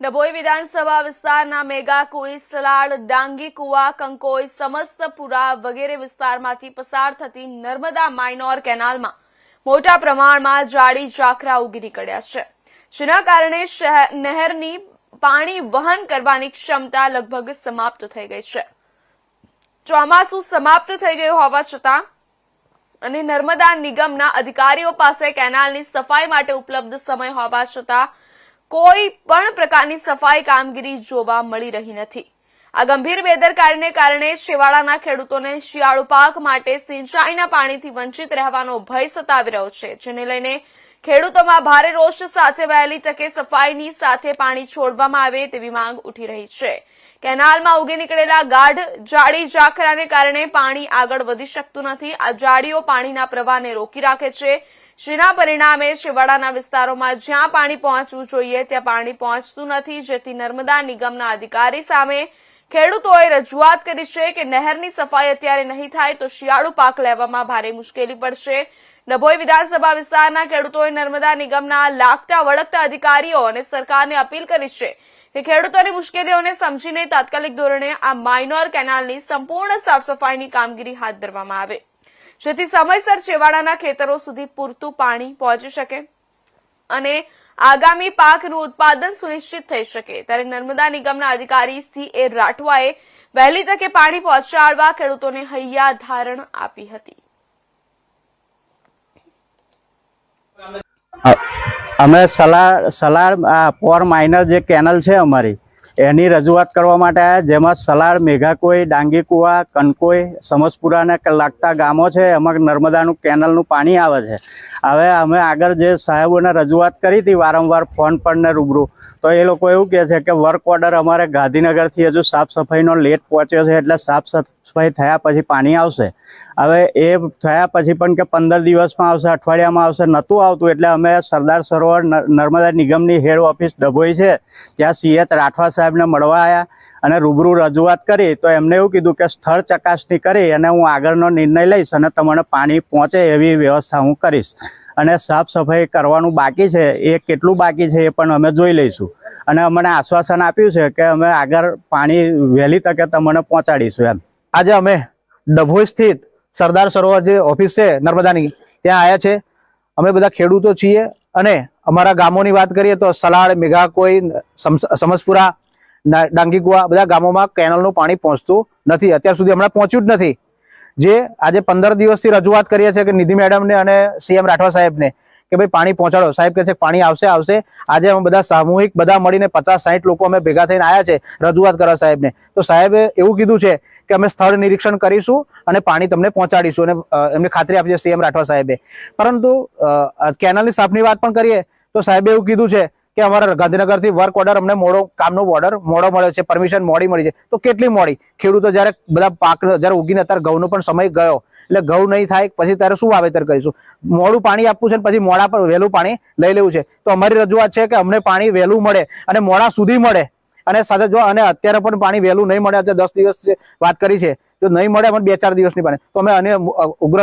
ડભોઈ વિધાનસભા વિસ્તારના mega કુઈ, salad, ડાંગી કુવા, કંકોઈ સમસ્તપુરા વગેરે વિસ્તારમાંથી પસાર થતી નર્મદા માઇનોર કેનાલમાં મોટા પ્રમાણમાં જાડી ઝાખરા ઉગી નીકળ્યા છે. જેના કારણે નહેરની પાણી વહન કરવાની ક્ષમતા લગભગ સમાપ્ત થઈ ગઈ છે. ચોમાસું સમાપ્ત થઈ ગયું હોવા છતાં અને નર્મદા નિગમના અધિકારીઓ પાસે કેનાલની સફાઈ માટે ઉપલબ્ધ સમય હોવા છતાં કોઈ પણ પ્રકારની સફાઈ કામગીરી જોવા મળી રહી નથી. આ ગંભીર બેદરકારીને કારણે છેવાડાના ખેડૂતોને શિયાળુ પાક માટે સિંચાઈના પાણીથી વંચિત રહેવાનો ભય સતાવી રહ્યો છે, જેને લઈને ખેડૂતોમાં ભારે રોષ સાથે વહેલી તકે સફાઈની સાથે પાણી છોડવામાં આવે તેવી માંગ ઉઠી રહી છે. કેનાલમાં ઉગી નીકળેલા ગાઢ, જાડી ઝાખરાને કારણે પાણી આગળ વધી શકતું નથી. આ જાડીઓ પાણીના પ્રવાહને રોકી રાખે છે. જેના પરિણામે છેવાડાના વિસ્તારોમાં જ્યાં પાણી પહોંચવું જોઈએ, ત્યાં પાણી પહોંચતું નથી. જેથી નર્મદા નિગમના અધિકારી સામે ખેડૂતોએ રજૂઆત કરી છે કે નહેરની સફાઈ અત્યારે નહીં થાય તો શિયાળુ પાક લેવામાં ભારે મુશ્કેલી પડશે. ડભોઈ વિધાનસભા વિસ્તારના ખેડૂતોએ નર્મદા નિગમના લાગતા વળગતા અધિકારીઓ અને સરકારને અપીલ કરી છે કે ખેડૂતોની મુશ્કેલીઓને સમજીને તાત્કાલિક ધોરણે આ માઇનોર કેનાલની સંપૂર્ણ સાફ સફાઈની કામગીરી હાથ ધરવામાં આવે. જેથી સમયસર છેવાડાના ખેતરો સુધી પૂરતું પાણી પહોંચી શકે અને આગામી પાકનું ઉત્પાદન સુનિશ્ચિત થઈ શકે. ત્યારે નર્મદા નિગમના અધિકારી સી એ રાઠવાએ વહેલી તકે પાણી પહોંચાડવા ખેડૂતોને હૈયા ધારણ આપી હતી. અમે સલાડ સલાડ પોર માઇનર જે કેનલ છે અમારી એની રજૂઆત કરવા માટે આવ્યા જેમાં સલાડ મેઘાકોઈ ડાંગી કુવા કનકોઈ સમસપુરાને લાગતા ગામો છે. એમાં નર્મદાનું કેનલનું પાણી આવે છે. હવે અમે આગળ જે સાહેબોને રજૂઆત કરી હતી, વારંવાર ફોન પર રૂબરૂ. તો એ લોકો એવું કહે છે કે વર્ક ઓર્ડર અમારે ગાંધીનગરથી હજુ સાફ સફાઈનો લેટ પહોંચ્યો છે, એટલે સાફ સફાઈ થયા પછી પાણી આવશે. હવે એ થયા પછી પણ કે પંદર દિવસમાં આવશે, અઠવાડિયામાં આવશે, નહોતું આવતું. એટલે અમે સરદાર સરોવર નર્મદા નિગમની હેડ ઓફિસ ડભોઈ છે. ત્યાં સીએચ રાઠવા સાહેબને મળવા આવ્યા અને રૂબરૂ રજૂઆત કરી તો એમને એવું કીધું કે સ્થળ ચકાસણી કરી અને હું આગળનો નિર્ણય લઈશ અને તમને પાણી પહોંચે એવી વ્યવસ્થા હું કરીશ. અને સાફ સફાઈ કરવાનું બાકી છે, એ કેટલું બાકી છે એ પણ અમે જોઈ લઈશું. અને અમને આશ્વાસન આપ્યું છે કે અમે આગળ પાણી વહેલી તકે તમને પહોંચાડીશું એમ. આજે અમે ડભોઈ સ્થિત સરદાર સરોવર જે ઓફિસ છે નર્મદાની, ત્યાં આવ્યા છે. અમે બધા ખેડૂતો છીએ અને અમારા ગામોની વાત કરીએ તો સલાડ મેઘાકોઈ સમસ- સમસપુરા ડાંગીકુવા બધા ગામોમાં કેનલનું પાણી પહોંચતું નથી. અત્યાર સુધી હમણાં પહોંચ્યું જ નથી. જે આજે પંદર દિવસથી રજૂઆત કરીએ છીએ કે નિધિ મેડમને અને સીએમ રાઠવા સાહેબને કે ભાઈ પાણી પહોંચાડો. સાહેબ કહે છે પાણી આવશે આવશે. આજે અમે બધા સામૂહિક, બધા મળીને પચાસ સાઠ લોકો અમે ભેગા થઈને આવ્યા છે રજૂઆત કરવા સાહેબને. તો સાહેબે એવું કીધું છે કે અમે સ્થળ નિરીક્ષણ કરીશું અને પાણી તમને પહોંચાડીશું અને એમને ખાતરી આપી સીએમ રાઠવા સાહેબે. પરંતુ કેનાલની સાફની વાત પણ કરીએ તો સાહેબે એવું કીધું છે કે અમારા ગાંધીનગરથી વર્ક ઓર્ડર અમને મોડો કામનો ઓર્ડર મોડો મળ્યો છે પરમિશન મોડી મળી છે. તો કેટલી મોડી? ખેડૂતો જ્યારે બધા પાક જ્યારે ઉગીને અત્યારે ઘઉંનો પણ સમય ગયો, એટલે ઘઉં નહીં થાય, પછી ત્યારે શું વાવેતર કરીશું? મોડું પાણી આપવું છે પછી મોડા પર વહેલું પાણી લઈ લેવું છે. તો અમારી રજૂઆત છે કે અમને પાણી વહેલું મળે અને મોડા સુધી મળે. અને સાથે જો અને અત્યારે પણ પાણી વહેલું નહીં મળે અત્યારે દસ દિવસ વાત કરી છે, જો નહીં મળે પણ બે ચાર દિવસની પાણી. તો અમે અને ઉગ્ર